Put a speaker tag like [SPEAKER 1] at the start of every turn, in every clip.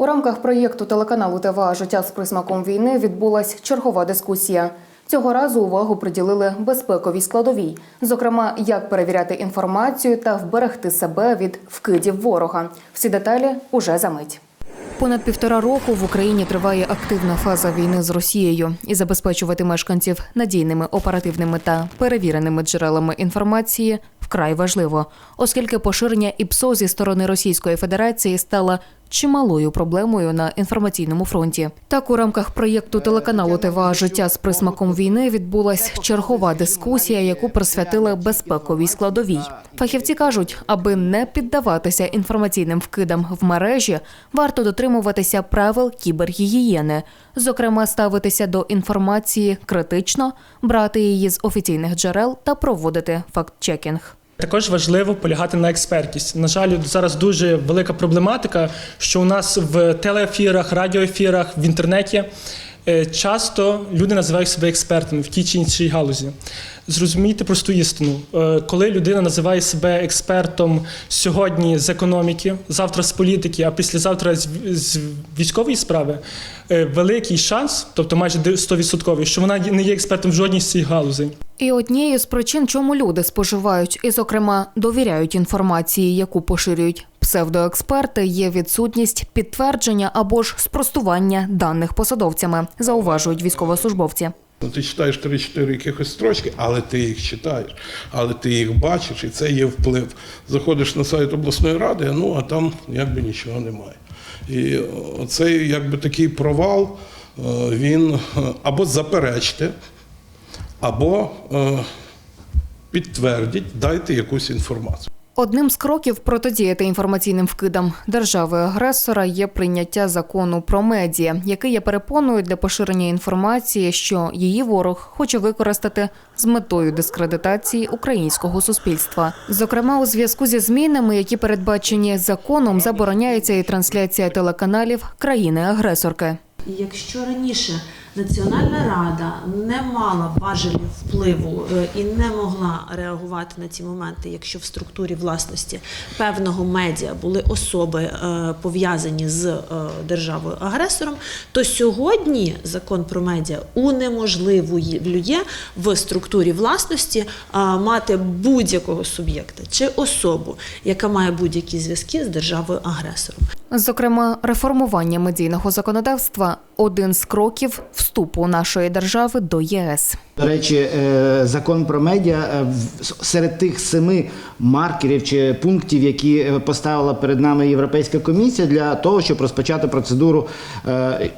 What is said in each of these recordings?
[SPEAKER 1] У рамках проєкту телеканалу ТВА Життя з присмаком війни відбулась чергова дискусія. Цього разу увагу приділили безпековій складовій, зокрема, як перевіряти інформацію та вберегти себе від вкидів ворога. Всі деталі уже за мить. Понад півтора року в Україні триває активна фаза війни з Росією і забезпечувати мешканців надійними оперативними та перевіреними джерелами інформації вкрай важливо, оскільки поширення ІПСО зі сторони Російської Федерації стало чималою проблемою на інформаційному фронті. Так, у рамках проєкту телеканалу ТВА Життя з присмаком війни відбулась чергова дискусія, яку присвятили безпековій складовій. Фахівці кажуть, аби не піддаватися інформаційним вкидам в мережі, варто дотримуватися правил кібергігієни, зокрема, ставитися до інформації критично, брати її з офіційних джерел та проводити факт-чекінг.
[SPEAKER 2] Також важливо полягати на експертність. На жаль, зараз дуже велика проблематика, що у нас в телеефірах, радіоефірах, в інтернеті е, часто люди називають себе експертами в тій чи іншій галузі. Зрозумійте просту істину. Е, Коли людина називає себе експертом сьогодні з економіки, завтра з політики, а післязавтра з військової справи, великий шанс, тобто майже 100%, що вона не є експертом в жодній з цих галузей.
[SPEAKER 1] І однією з причин, чому люди споживають і, зокрема, довіряють інформації, яку поширюють псевдоексперти, є відсутність підтвердження або ж спростування даних посадовцями, зауважують військовослужбовці.
[SPEAKER 3] Ну, ти читаєш 3-4 якихось строчки, але ти їх читаєш, але ти їх бачиш, і це є вплив. Заходиш на сайт обласної ради, ну а там якби нічого немає. І оцей якби такий провал, е, він е, або заперечте, або е, підтвердіть, дайте якусь інформацію.
[SPEAKER 1] Одним з кроків протидіяти інформаційним вкидам держави-агресора є прийняття закону про медіа, який є перепоною для поширення інформації, що її ворог хоче використати з метою дискредитації українського суспільства. Зокрема, у зв'язку зі змінами, які передбачені законом, забороняється і трансляція телеканалів країни-агресорки.
[SPEAKER 4] Якщо раніше Національна рада не мала важелів впливу е, і не могла реагувати на ці моменти, якщо в структурі власності певного медіа були особи е, пов'язані з е, державою агресором, то сьогодні закон про медіа унеможливує в структурі власності мати будь-якого суб'єкта чи особу, яка має будь-які зв'язки з державою агресором.
[SPEAKER 1] Зокрема, реформування медійного законодавства один з кроків вступу нашої держави до ЄС.
[SPEAKER 5] До речі, е, закон про медіа е, в- серед тих семи маркерів чи пунктів, які е, поставила перед нами Європейська комісія, для того, щоб розпочати процедуру,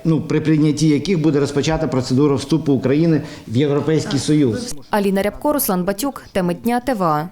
[SPEAKER 5] ну при прийнятті яких буде розпочата процедура вступу України в Європейський Союз.
[SPEAKER 1] Аліна Рябко, Руслан Батюк, теми дня ТВА.